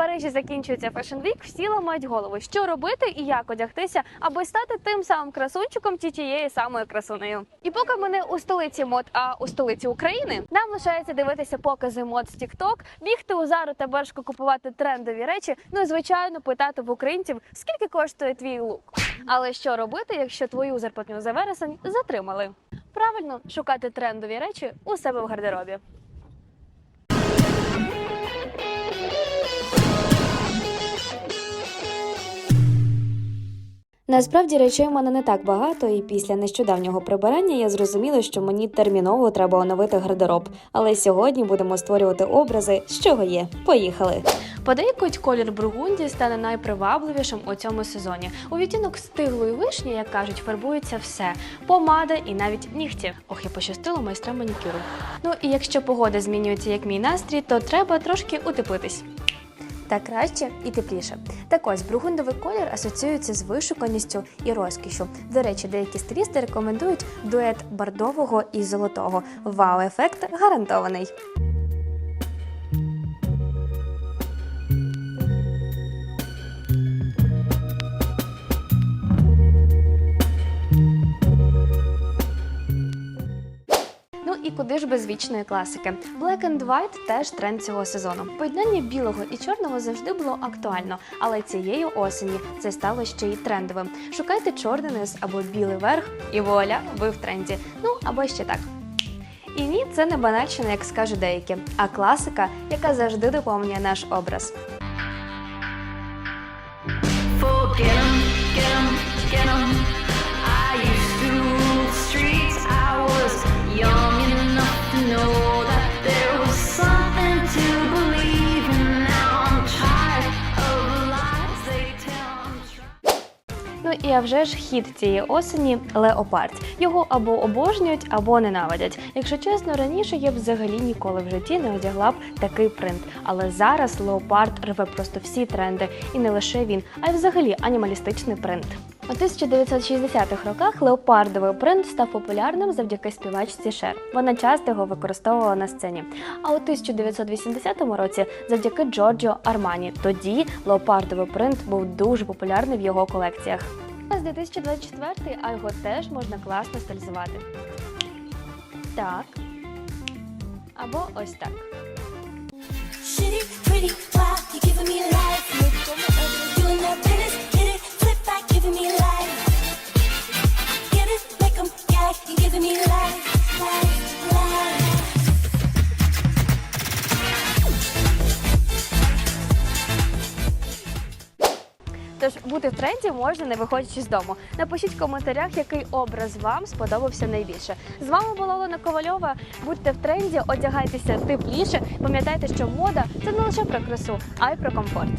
Парижі закінчується Fashion Week, всі ламають голову, що робити і як одягтися, аби стати тим самим красунчиком чи тією самою красунею. І поки ми не у столиці мод, а у столиці України, нам лишається дивитися покази мод з TikTok, бігти у Зару та Бершку купувати трендові речі. Ну і звичайно питати в українців, скільки коштує твій лук. Але що робити, якщо твою зарплатню за вересень затримали? Правильно шукати трендові речі у себе в гардеробі. Насправді речей у мене не так багато, і після нещодавнього прибирання я зрозуміла, що мені терміново треба оновити гардероб. Але сьогодні будемо створювати образи, з чого є. Поїхали! Подейкують колір бургунді стане найпривабливішим у цьому сезоні. У відтінок стиглої вишні, як кажуть, фарбується все: помада і навіть нігті. Ох, я пощастила майстра манікюру. Ну і якщо погода змінюється як мій настрій, то треба трошки утеплитись. Та краще і тепліше. Так ось бургундовий колір асоціюється з вишуканістю і розкішю. До речі, деякі стилісти рекомендують дует бордового і золотого. Вау-ефект гарантований. І куди ж без вічної класики? Black and White теж тренд цього сезону. Поєднання білого і чорного завжди було актуально, але цієї осені це стало ще й трендовим. Шукайте чорний низ або білий верх, і вуаля, ви в тренді. Ну або ще так. І ні, це не банальщина, як скажуть деякі, а класика, яка завжди доповнює наш образ. А вже ж хід цієї осені леопард. Його або обожнюють, або ненавидять. Якщо чесно, раніше я взагалі ніколи в житті не одягла б такий принт. Але зараз леопард рве просто всі тренди, і не лише він, а й взагалі анімалістичний принт. У 1960-х роках леопардовий принт став популярним завдяки співачці Шер. Вона часто його використовувала на сцені. А у 1980 році завдяки Джорджіо Армані. Тоді леопардовий принт був дуже популярний в його колекціях. З 2024 а його теж можна класно стилізувати. Так. Або ось так. Тож бути в тренді можна не виходячи з дому. Напишіть в коментарях, який образ вам сподобався найбільше. З вами була Олена Ковальова. Будьте в тренді, одягайтеся тепліше. Пам'ятайте, що мода це не лише про красу, а й про комфорт.